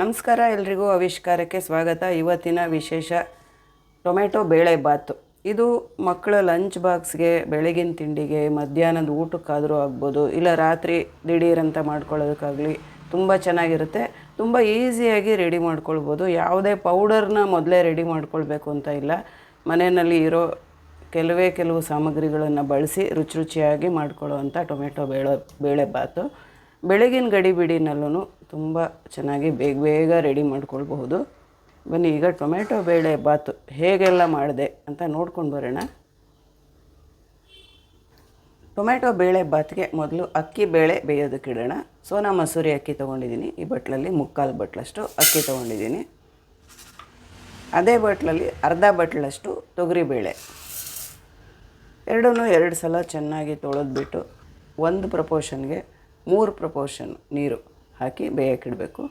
ನಮಸ್ಕಾರ, ಎಲ್ರಿಗೂ ಆವಿಷ್ಕಾರಕ್ಕೆ ಸ್ವಾಗತ. ಇವತ್ತಿನ ವಿಶೇಷ ಟೊಮೆಟೊ ಬೇಳೆ ಬಾತು. ಇದು ಮಕ್ಕಳ ಲಂಚ್ ಬಾಕ್ಸ್ಗೆ, ಬೆಳಗಿನ ತಿಂಡಿಗೆ, ಮಧ್ಯಾಹ್ನದ ಊಟಕ್ಕಾದರೂ ಆಗ್ಬೋದು, ಇಲ್ಲ ರಾತ್ರಿ ದಿಢೀರಂತ ಮಾಡ್ಕೊಳ್ಳೋದಕ್ಕಾಗಲಿ ತುಂಬ ಚೆನ್ನಾಗಿರುತ್ತೆ. ತುಂಬ ಈಸಿಯಾಗಿ ರೆಡಿ ಮಾಡ್ಕೊಳ್ಬೋದು. ಯಾವುದೇ ಪೌಡರ್ನ ಮೊದಲೇ ರೆಡಿ ಮಾಡ್ಕೊಳ್ಬೇಕು ಅಂತ ಇಲ್ಲ. ಮನೆಯಲ್ಲಿ ಇರೋ ಕೆಲವೇ ಕೆಲವು ಸಾಮಗ್ರಿಗಳನ್ನು ಬಳಸಿ ರುಚಿ ರುಚಿಯಾಗಿ ಮಾಡ್ಕೊಳ್ಳುವಂಥ ಟೊಮೆಟೊ ಬೇಳೆ ಬೇಳೆ ಬಾತು. ಬೆಳಗಿನ ಗಡಿಬಿಡಿನಲ್ಲೂ ತುಂಬ ಚೆನ್ನಾಗಿ ಬೇಗ ಬೇಗ ರೆಡಿ ಮಾಡ್ಕೊಳ್ಬಹುದು. ಬನ್ನಿ, ಈಗ ಟೊಮೆಟೊ ಬೇಳೆ ಬಾತು ಹೇಗೆಲ್ಲ ಮಾಡಿದೆ ಅಂತ ನೋಡ್ಕೊಂಡು ಬರೋಣ. ಟೊಮೆಟೊ ಬೇಳೆ ಬಾತ್ಗೆ ಮೊದಲು ಅಕ್ಕಿ ಬೇಳೆ ಬೇಯೋದಕ್ಕೆ ಇಡೋಣ. ಸೋನಾ ಮಸೂರಿ ಅಕ್ಕಿ ತೊಗೊಂಡಿದ್ದೀನಿ. ಈ ಬಟ್ಲಲ್ಲಿ ಮುಕ್ಕಾಲು ಬಟ್ಲಷ್ಟು ಅಕ್ಕಿ ತೊಗೊಂಡಿದ್ದೀನಿ. ಅದೇ ಬಟ್ಲಲ್ಲಿ ಅರ್ಧ ಬಟ್ಲಷ್ಟು ತೊಗರಿಬೇಳೆ ಎರಡೂ ಎರಡು ಸಲ ಚೆನ್ನಾಗಿ ತೊಳೆದ್ಬಿಟ್ಟು ಒಂದು ಪ್ರಪೋರ್ಷನ್ಗೆ ಮೂರು ಪ್ರಪೋರ್ಷನ್ ನೀರು ಹಾಕಿ ಬೇಯಕ್ಕಿಡಬೇಕು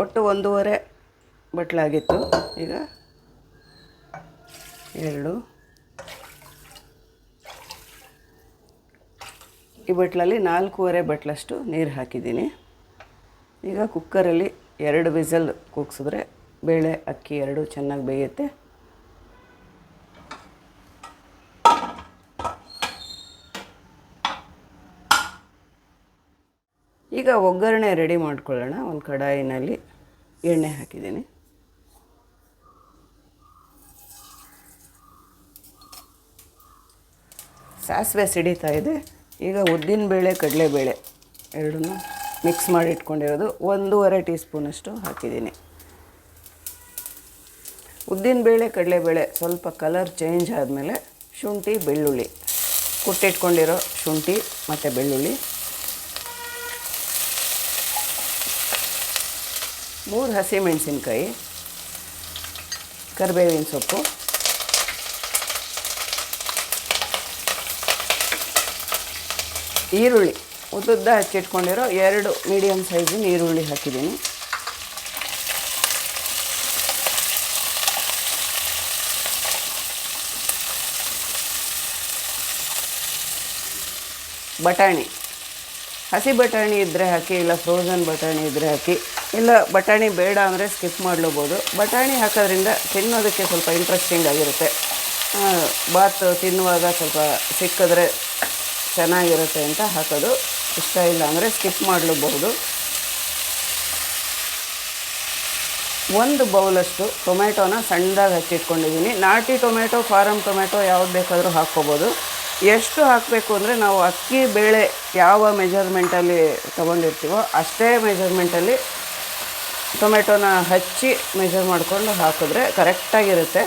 ಒಟ್ಟು ಒಂದೂವರೆ ಬಟ್ಲಾಗಿತ್ತು. ಈಗ ಎರಡು. ಈ ಬಟ್ಲಲ್ಲಿ ನಾಲ್ಕೂವರೆ ಬಟ್ಲಷ್ಟು ನೀರು ಹಾಕಿದ್ದೀನಿ. ಈಗ ಕುಕ್ಕರಲ್ಲಿ ಎರಡು ವಿಸಲ್ ಕೂಗ್ಸಿದ್ರೆ ಬೇಳೆ, ಅಕ್ಕಿ ಎರಡು ಚೆನ್ನಾಗಿ ಬೇಯುತ್ತೆ. ಈಗ ಒಗ್ಗರಣೆ ರೆಡಿ ಮಾಡ್ಕೊಳ್ಳೋಣ. ಒಂದು ಕಡಾಯಿನಲ್ಲಿ ಎಣ್ಣೆ ಹಾಕಿದ್ದೀನಿ. ಸಾಸಿವೆ ಸಿಡಿತಾ ಇದೆ. ಈಗ ಉದ್ದಿನ ಉದ್ದಿನಬೇಳೆ ಕಡಲೆಬೇಳೆ ಎರಡನ್ನೂ ಮಿಕ್ಸ್ ಮಾಡಿ ಇಟ್ಕೊಂಡಿರೋದು. ಒಂದೂವರೆ ಟೀ ಸ್ಪೂನಷ್ಟು ಹಾಕಿದ್ದೀನಿ. ಉದ್ದಿನಬೇಳೆ ಕಡಲೆಬೇಳೆ ಸ್ವಲ್ಪ ಕಲರ್ ಚೇಂಜ್ ಆದಮೇಲೆ ಶುಂಠಿ, ಬೆಳ್ಳುಳ್ಳಿ. ಕುಟ್ಟಿಟ್ಕೊಂಡಿರೋ ಶುಂಠಿ ಮತ್ತು ಬೆಳ್ಳುಳ್ಳಿ. ಮೂರು ಹಸಿ ಮೆಣಸಿನ್ಕಾಯಿ, ಕರಿಬೇವಿನ ಸೊಪ್ಪು. ಈರುಳ್ಳಿ, ಉದ್ದುದ್ದ ಹಚ್ಚಿಟ್ಕೊಂಡಿರೋ ಎರಡು ಮೀಡಿಯಮ್ ಸೈಜಿನ ಈರುಳ್ಳಿ ಹಾಕಿದ್ದೀನಿ. ಬಟಾಣಿ. ಹಸಿ ಬಟಾಣಿ ಇದ್ದರೆ ಹಾಕಿ, ಇಲ್ಲ ಫ್ರೋಝನ್ ಬಟಾಣಿ ಇದ್ದರೆ ಹಾಕಿ, ಇಲ್ಲ ಬಟಾಣಿ ಬೇಡ ಅಂದರೆ ಸ್ಕಿಪ್ ಮಾಡ್ಲಬೋದು. ಬಟಾಣಿ ಹಾಕೋದ್ರಿಂದ ತಿನ್ನೋದಕ್ಕೆ ಸ್ವಲ್ಪ ಇಂಟ್ರೆಸ್ಟಿಂಗ್ ಆಗಿರುತ್ತೆ. ಬಾತ್ ತಿನ್ನುವಾಗ ಸ್ವಲ್ಪ ಸಿಕ್ಕಿದ್ರೆ ಚೆನ್ನಾಗಿರುತ್ತೆ ಅಂತ ಹಾಕೋದು. ಇಷ್ಟ ಇಲ್ಲ ಅಂದರೆ ಸ್ಕಿಪ್ ಮಾಡಲೂಬಹುದು ಒಂದು ಬೌಲಷ್ಟು ಟೊಮೆಟೊನ ಸಣ್ಣದಾಗಿ ಹಚ್ಚಿಟ್ಕೊಂಡಿದ್ದೀನಿ. ನಾಟಿ ಟೊಮೆಟೊ ಫಾರಮ್ ಟೊಮೆಟೊ ಯಾವ್ದು ಬೇಕಾದರೂ ಹಾಕ್ಕೋಬೋದು. ಎಷ್ಟು ಹಾಕಬೇಕು ಅಂದರೆ ನಾವು ಅಕ್ಕಿ, ಬೇಳೆ ಯಾವ ಮೆಜರ್ಮೆಂಟಲ್ಲಿ ತೊಗೊಂಡಿರ್ತೀವೋ ಅಷ್ಟೇ ಮೆಜರ್ಮೆಂಟಲ್ಲಿ ಟೊಮೆಟೊನ ಹಚ್ಚಿ ಮೆಜರ್ ಮಾಡಿಕೊಂಡು ಹಾಕಿದ್ರೆ ಕರೆಕ್ಟಾಗಿರುತ್ತೆ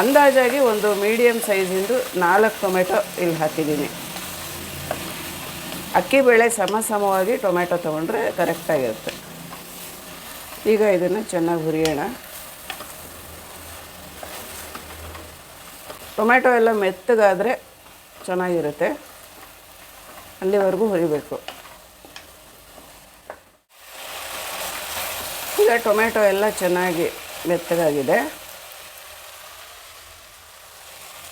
ಅಂದಾಜಾಗಿ ಒಂದು ಮೀಡಿಯಮ್ ಸೈಜಿಂದು ನಾಲ್ಕು ಟೊಮೆಟೊ ಇಲ್ಲಿ ಹಾಕಿದ್ದೀನಿ. ಅಕ್ಕಿ, ಬೇಳೆ ಸಮ ಸಮವಾಗಿ ಟೊಮೆಟೊ ತೊಗೊಂಡ್ರೆ ಕರೆಕ್ಟಾಗಿರುತ್ತೆ ಈಗ ಇದನ್ನು ಚೆನ್ನಾಗಿ ಹುರಿಯೋಣ. ಟೊಮೆಟೊ ಎಲ್ಲ ಮೆತ್ತಗಾದರೆ ಚೆನ್ನಾಗಿರುತ್ತೆ. ಅಲ್ಲಿವರೆಗೂ ಹುರಿಬೇಕು. ಈಗ ಟೊಮೆಟೊ ಎಲ್ಲ ಚೆನ್ನಾಗಿ ಮೆತ್ತಗಾಗಿದೆ.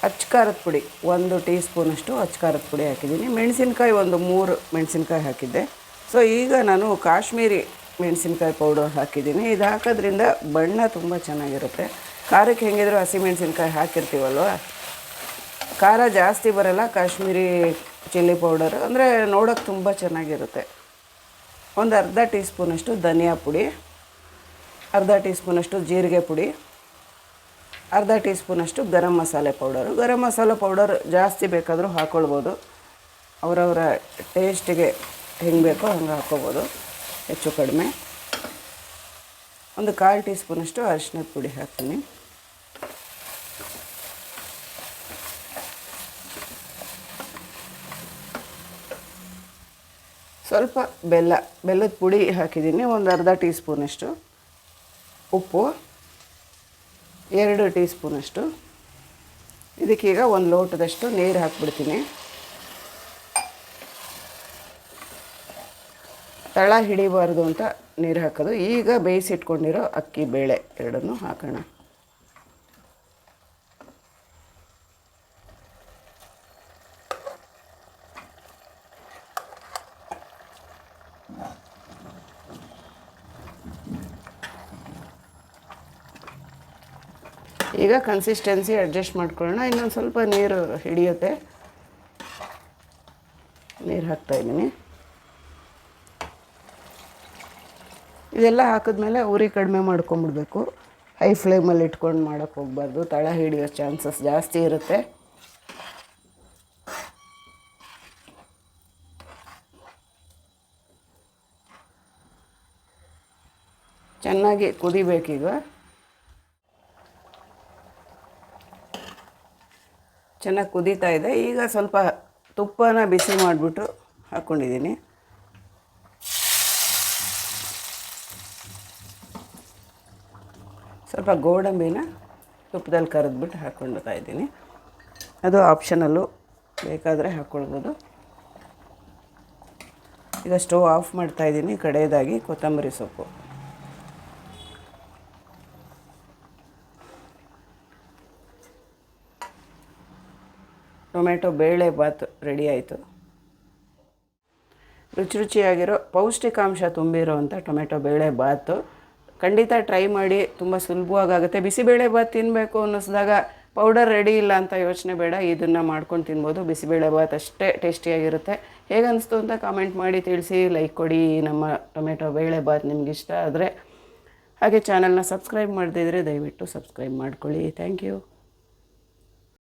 ಅಚ್ಕಾರದ ಪುಡಿ, ಒಂದು ಟೀ ಸ್ಪೂನಷ್ಟು ಅಚ್ಕಾರದ ಪುಡಿ ಹಾಕಿದ್ದೀನಿ. ಮೆಣಸಿನ್ಕಾಯಿ ಒಂದು ಮೂರು ಮೆಣಸಿನ್ಕಾಯಿ ಹಾಕಿದ್ದೆ. ಸೊ ಈಗ ನಾನು ಕಾಶ್ಮೀರಿ ಮೆಣಸಿನ್ಕಾಯಿ ಪೌಡರ್ ಹಾಕಿದ್ದೀನಿ. ಇದು ಹಾಕೋದ್ರಿಂದ ಬಣ್ಣ ತುಂಬ ಚೆನ್ನಾಗಿರುತ್ತೆ. ಖಾರಕ್ಕೆ ಹೆಂಗಿದ್ರು ಹಸಿ ಮೆಣಸಿನ್ಕಾಯಿ ಹಾಕಿರ್ತೀವಲ್ವ? ಖಾರ ಜಾಸ್ತಿ ಬರಲ್ಲ, ಕಾಶ್ಮೀರಿ ಚಿಲ್ಲಿ ಪೌಡರ್. ಅಂದರೆ ನೋಡೋಕ್ಕೆ ತುಂಬ ಚೆನ್ನಾಗಿರುತ್ತೆ. ಒಂದು ಅರ್ಧ ಟೀ ಸ್ಪೂನಷ್ಟು ಧನಿಯಾ ಪುಡಿ, ಅರ್ಧ ಟೀ ಸ್ಪೂನಷ್ಟು ಜೀರಿಗೆ ಪುಡಿ, ಅರ್ಧ ಟೀ ಸ್ಪೂನಷ್ಟು ಗರಂ ಮಸಾಲೆ ಪೌಡರು. ಗರಂ ಮಸಾಲೆ ಪೌಡರ್ ಜಾಸ್ತಿ ಬೇಕಾದರೂ ಹಾಕ್ಕೊಳ್ಬೋದು ಅವರವರ ಟೇಸ್ಟಿಗೆ ಹೆಂಗೆ ಬೇಕೋ ಹಂಗೆ ಹಾಕ್ಕೋಬೋದು ಹೆಚ್ಚು ಕಡಿಮೆ. ಒಂದು ಕಾಲು ಟೀ ಸ್ಪೂನಷ್ಟು ಅರಿಶಿನದ ಪುಡಿ ಹಾಕ್ತೀನಿ. ಸ್ವಲ್ಪ ಬೆಲ್ಲ, ಬೆಲ್ಲದ ಪುಡಿ ಹಾಕಿದ್ದೀನಿ, ಒಂದು ಅರ್ಧ ಟೀ ಸ್ಪೂನಷ್ಟು ಉಪ್ಪು, ಎರಡು ಟೀ ಸ್ಪೂನಷ್ಟು ಇದಕ್ಕೀಗ ಒಂದು ಲೋಟದಷ್ಟು ನೀರು ಹಾಕ್ಬಿಡ್ತೀನಿ. ತಳ ಹಿಡಿಬಾರ್ದು ಅಂತ ನೀರು ಹಾಕೋದು. ಈಗ ಬೇಯಿಸಿಟ್ಕೊಂಡಿರೋ ಅಕ್ಕಿ, ಬೇಳೆ ಎರಡನ್ನೂ ಹಾಕೋಣ. ಈಗ ಕನ್ಸಿಸ್ಟೆನ್ಸಿ ಅಡ್ಜಸ್ಟ್ ಮಾಡ್ಕೊಳ್ಳೋಣ. ಇನ್ನೊಂದು ಸ್ವಲ್ಪ ನೀರು ಹಿಡಿಯುತ್ತೆ. ನೀರು ಹಾಕ್ತಾಯಿದ್ದೀನಿ ಇದೆಲ್ಲ ಹಾಕಿದ್ಮೇಲೆ ಉರಿ ಕಡಿಮೆ ಮಾಡ್ಕೊಂಬಿಡ್ಬೇಕು. ಹೈ ಫ್ಲೇಮಲ್ಲಿ ಇಟ್ಕೊಂಡು ಮಾಡೋಕ್ಕೆ ಹೋಗ್ಬಾರ್ದು. ತಳ ಹಿಡಿಯೋ ಚಾನ್ಸಸ್ ಜಾಸ್ತಿ ಇರುತ್ತೆ. ಚೆನ್ನಾಗಿ ಕುದಿಬೇಕೀಗ. ಚೆನ್ನಾಗಿ ಕುದೀತಾ ಇದೆ. ಈಗ ಸ್ವಲ್ಪ ತುಪ್ಪನ ಬಿಸಿ ಮಾಡಿಬಿಟ್ಟು ಹಾಕ್ಕೊಂಡಿದ್ದೀನಿ ಸ್ವಲ್ಪ ಗೋಡಂಬಿನ ತುಪ್ಪದಲ್ಲಿ ಕರೆದ್ಬಿಟ್ಟು ಹಾಕ್ಕೊಂಡ್ತಾ ಇದ್ದೀನಿ. ಅದು ಆಪ್ಷನಲ್ಲು ಬೇಕಾದರೆ ಹಾಕ್ಕೊಳ್ಬೋದು ಈಗ ಸ್ಟೋವ್ ಆಫ್ ಮಾಡ್ತಾ ಇದ್ದೀನಿ. ಕಡೆಯದಾಗಿ ಕೊತ್ತಂಬರಿ ಸೊಪ್ಪು. ಟೊಮೆಟೊ ಬೇಳೆ ಬಾತ್ ರೆಡಿ ಆಯಿತು. ರುಚಿ ರುಚಿಯಾಗಿರೋ ಪೌಷ್ಟಿಕಾಂಶ ತುಂಬಿರೋವಂಥ ಟೊಮೆಟೊ ಬೇಳೆ ಬಾತು ಖಂಡಿತ ಟ್ರೈ ಮಾಡಿ, ತುಂಬ ಸುಲಭವಾಗುತ್ತೆ. ಬಿಸಿಬೇಳೆ ಬಾತ್ ತಿನ್ನಬೇಕು ಅನ್ನಿಸಿದಾಗ ಪೌಡರ್ ರೆಡಿ ಇಲ್ಲ ಅಂತ ಯೋಚನೆ ಬೇಡ, ಇದನ್ನು ಮಾಡ್ಕೊಂಡು ತಿನ್ಬೋದು. ಬಿಸಿಬೇಳೆ ಬಾತ್ ಅಷ್ಟೇ ಟೇಸ್ಟಿಯಾಗಿರುತ್ತೆ. ಹೇಗನ್ನಿಸ್ತು ಅಂತ ಕಾಮೆಂಟ್ ಮಾಡಿ ತಿಳಿಸಿ. ಲೈಕ್ ಕೊಡಿ. ನಮ್ಮ ಟೊಮೆಟೊ ಬೇಳೆ ಬಾತ್ ಇಷ್ಟ ಆದರೆ ಹಾಗೆ ಚಾನಲ್ನ ಸಬ್ಸ್ಕ್ರೈಬ್ ಮಾಡದಿದ್ರೆ ದಯವಿಟ್ಟು ಸಬ್ಸ್ಕ್ರೈಬ್ ಮಾಡ್ಕೊಳ್ಳಿ. Thank you.